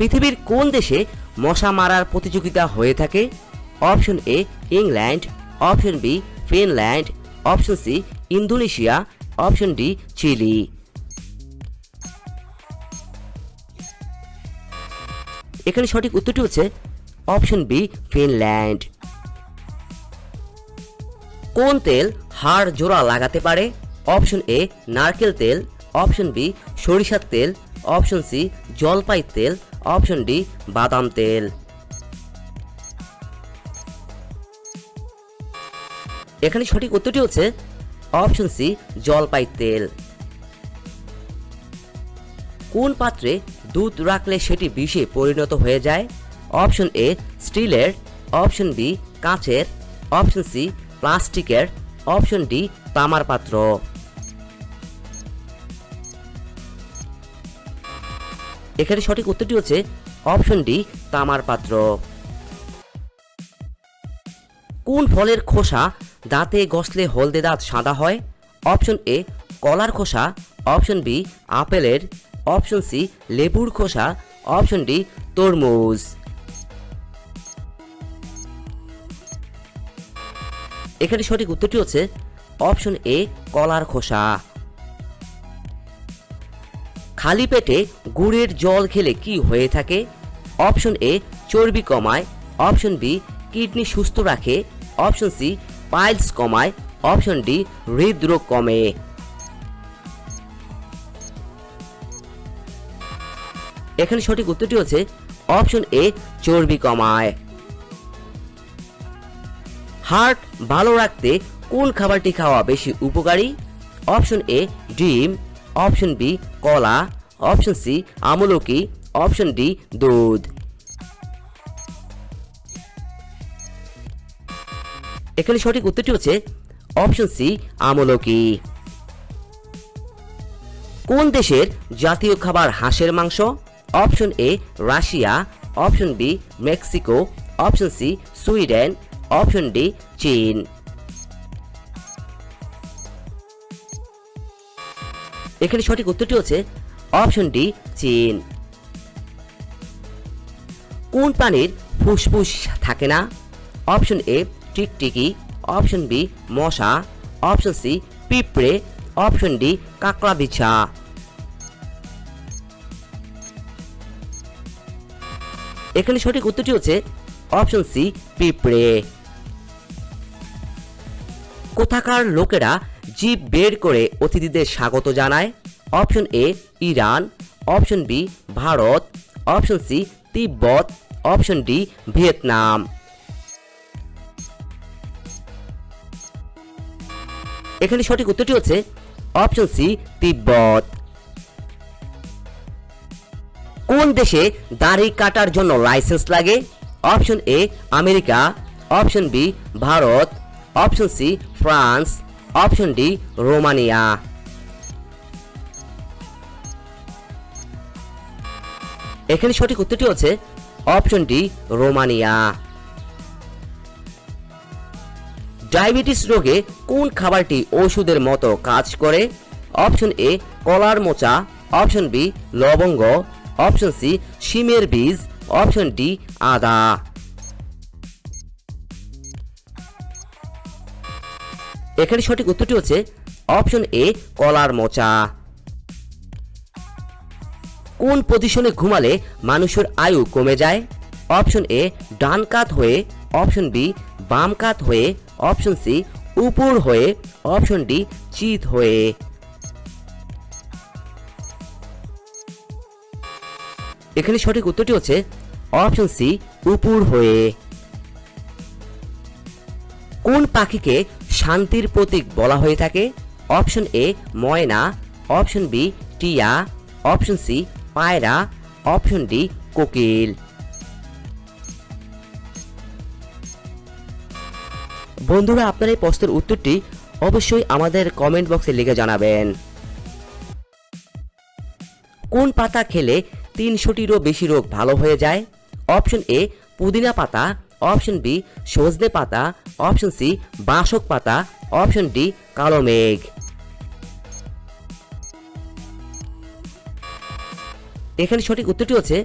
পৃথিবীর কোন দেশে মশা মারার প্রতিযোগিতা হয়ে থাকে? Option A England. Option B Finland. Option C Indonesia. Option D Chile. এখানে সঠিক উত্তরটি হচ্ছে অপশন বি ফিনল্যান্ড। কোন তেল হাড় জোড়া লাগাতে পারে? অপশন এ নারকেল তেল। অপশন বি সরিষার তেল। অপশন সি জলপাই তেল। অপশন ডি, বাদাম তেল। এখানে সঠিক উত্তরটি হচ্ছে অপশন সি, জলপাই তেল। কোন পাত্রে দুধ রাখলে সেটি বিষে পরিণত হয়ে যায়? অপশন এ, স্টিলের। অপশন বি, কাঁচের। অপশন সি, প্লাস্টিকের। অপশন ডি, তামার পাত্র। এখানে সঠিক উত্তরটি হচ্ছে অপশন ডি, তামার পাত্র। কোন ফলের খোসা দাঁতে গসলে হলদে দাঁত সাদা হয়? অপশন এ, কলার খোসা। অপশন বি, আপেলের। অপশন সি, লেবুর খোসা। অপশন ডি, তরমুজ। এখানে সঠিক উত্তরটি হচ্ছে অপশন এ, কলার খোসা। খালি পেটে গুড়ের জল খেলে কি হয়ে থাকে? অপশন এ চর্বি কমায়। অপশন বি কিডনি সুস্থ রাখে। অপশন সি পাইলস কমায়। অপশন ডি হৃদরোগ কমে। এখানে সঠিক উত্তরটি হচ্ছে অপশন এ চর্বি কমায়। হার্ট ভালো রাখতে কোন খাবারটি খাওয়া বেশি উপকারী? অপশন এ ডিম। অপশন বি কলা অপশন সি আমলকি অপশন ডি দুধ. এখানে সঠিক উত্তরটি হচ্ছে অপশন সি আমলকি কোন দেশের জাতীয় খাবার হাঁসের মাংস? Option A Russia. Option B Mexico. Option C Sweden. Option D চীন। এখানে সঠিক উত্তরটি হচ্ছে অপশন ডি, চীন। কোন প্রাণীর ফুসফুস থাকে না? অপশন এ, টিকটিকি। অপশন বি, মশা। অপশন সি, পিঁপড়ে। অপশন ডি কাঁকড়া বিছা এখানে সঠিক উত্তরটি হচ্ছে অপশন সি, পিঁপড়ে। কোথাকার লোকেরা জিভ বের করে অতিথিদের স্বাগত জানায়। Option A, Iran. Option B, Bharat. Option C, Tibet. Option D, Vietnam. এখানে সঠিক উত্তরটি হচ্ছে অপশন সি, তিব্বত। কোন দেশে দাড়ি কাটার জন্য লাইসেন্স লাগে? Option A, America. Option B, Bharat. Option C, France. Option D Romania এখানে সঠিক উত্তরটি হচ্ছে অপশন ডি রোমানিয়া ডায়াবেটিস রোগে কোন খাবারটি ওষুধের মতো কাজ করে? অপশন এ কলার মোচা। অপশন বি লবঙ্গ। অপশন সি শিমের বীজ। অপশন ডি আদা। এখানে সঠিক উত্তরটি হচ্ছে অপশন এ, কলার মোচা। কোন পজিশনে ঘুমালে মানুষের আয়ু কমে যায়? অপশন এ, ডান কাত হয়ে। অপশন বি, বাম কাত হয়ে। অপশন সি, উপর হয়ে। অপশন ডি, চিত হয়ে। এখানে সঠিক উত্তরটি হচ্ছে অপশন সি, উপর হয়ে। কোন পাখিকে শান্তির প্রতীক বলা হয়ে থাকে। অপশন এ, ময়না। অপশন বি, টিয়া। অপশন সি, পায়রা। অপশন ডি, কোকিল। বন্ধুরা, আপনার এই প্রশ্নের উত্তরটি অবশ্যই আমাদের কমেন্ট বক্সে লিখে জানাবেন। কোন পাতা খেলে তিনশোটিরও বেশি রোগ ভালো হয়ে যায়? অপশন এ, পুদিনা পাতা। অপশন বি, সজনে পাতা। অপশন সি, বাসক পাতা। অপশন ডি, কালো মেঘ। এখানে সঠিক উত্তরটি হচ্ছে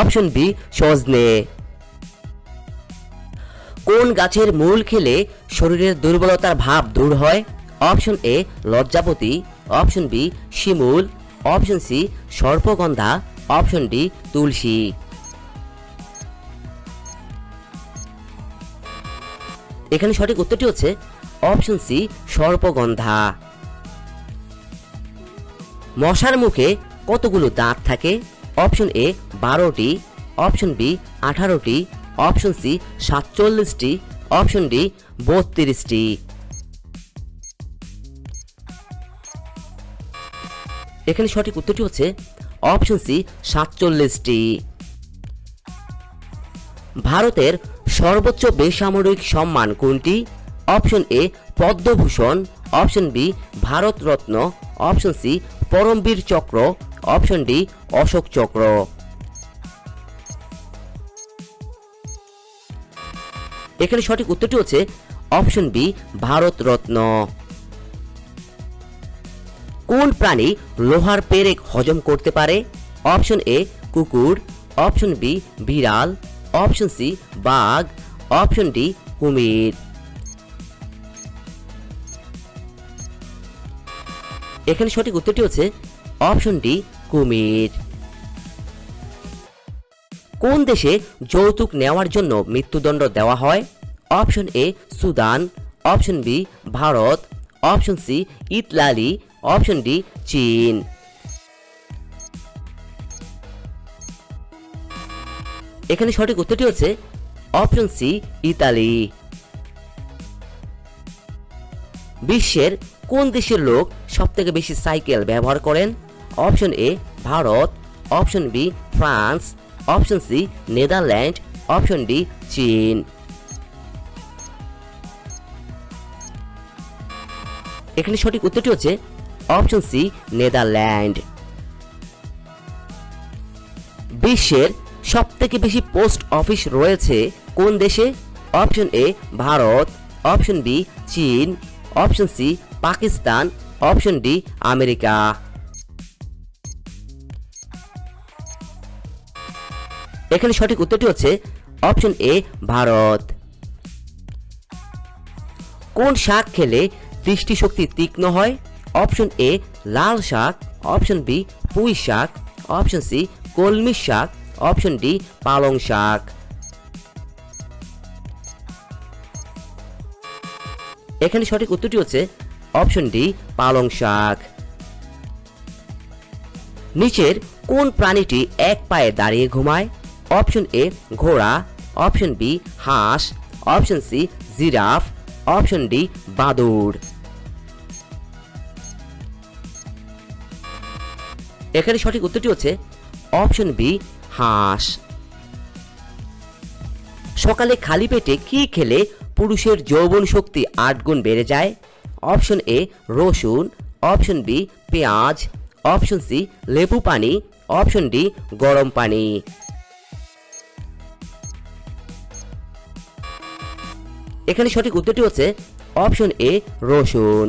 অপশন বি, সজনে। কোন গাছের মূল খেলে শরীরের দুর্বলতার ভাব দূর হয়? অপশন এ, লজ্জাপতি। অপশন বি, শিমুল। অপশন সি, সর্পগন্ধা। অপশন ডি, তুলসী। এখানে সঠিক উত্তরটি হচ্ছে অপশন সি, সর্পগন্ধা। মশার মুখে কতগুলো দাঁত থাকে? অপশন এ, বারোটি। অপশন বি, আঠারোটি। অপশন সি, সাতচল্লিশটি। অপশন ডি, বত্রিশটি। এখানে সঠিক উত্তরটি হচ্ছে অপশন সি, সাতচল্লিশটি। ভারতের সর্বোচ্চ বেসামরিক সম্মান কোনটি? Option A Padma Bhushan. Option B Bharat Ratna. Option C পরমবীর চক্র। অপশন ডি অশোক চক্র। এখানে সঠিক উত্তরটি হচ্ছে অপশন বি ভারতরত্ন। কোন প্রাণী লোহার পেরেক হজম করতে পারে? অপশন এ কুকুর। অপশন বি বিড়াল। অপশন সি, বাঘ। অপশন ডি, কুমির। এখানে সঠিক উত্তরটি হচ্ছে অপশন ডি, কুমির। কোন দেশে যৌতুক নেওয়ার জন্য মৃত্যুদণ্ড দেওয়া হয়? Option A, Sudan. Option B, Bharat. Option C, Italy. Option D, চীন। এখানে সঠিক উত্তরটি হচ্ছে অপশন সি, ইতালি। বিশ্বের কোন দেশের লোক সবথেকে বেশি সাইকেল ব্যবহার করেন? Option A, Bharat. Option B, France. Option C, Netherland. Option D, চীন। এখানে সঠিক উত্তরটি হচ্ছে অপশন সি, নেদারল্যান্ড। বিশ্বের সবথেকে বেশি পোস্ট অফিস রয়েছে কোন দেশে? Option A, Bharat, option B, চীন, option C, Pakistan, option D, America. এখানে সঠিক উত্তরটি হচ্ছে অপশন এ, ভারত। কোন শাক খেলে দৃষ্টিশক্তি তীক্ষ্ণ হয়? অপশন এ, লাল শাক, অপশন বি, পুঁই শাক, অপশন সি, কলমি শাক অপশন ডি পালং শাক এখানে সঠিক উত্তরটি হচ্ছে অপশন ডি পালং শাক নিচের কোন প্রাণীটি এক পায়ে দাঁড়িয়ে ঘুমায়? অপশন এ ঘোড়া। অপশন বি হাঁস। Option C giraffe option D বাদুড়। এখানে সঠিক উত্তরটি হচ্ছে অপশন বি হাঁস। সকালে খালি পেটে কি খেলে পুরুষের যৌবন শক্তি আট গুণ বেড়ে যায়? অপশন এ রসুন। অপশন বি পেঁয়াজ। অপশন সি লেবু পানি। অপশন ডি গরম পানি। এখানে সঠিক উত্তরটি হচ্ছে অপশন এ রসুন।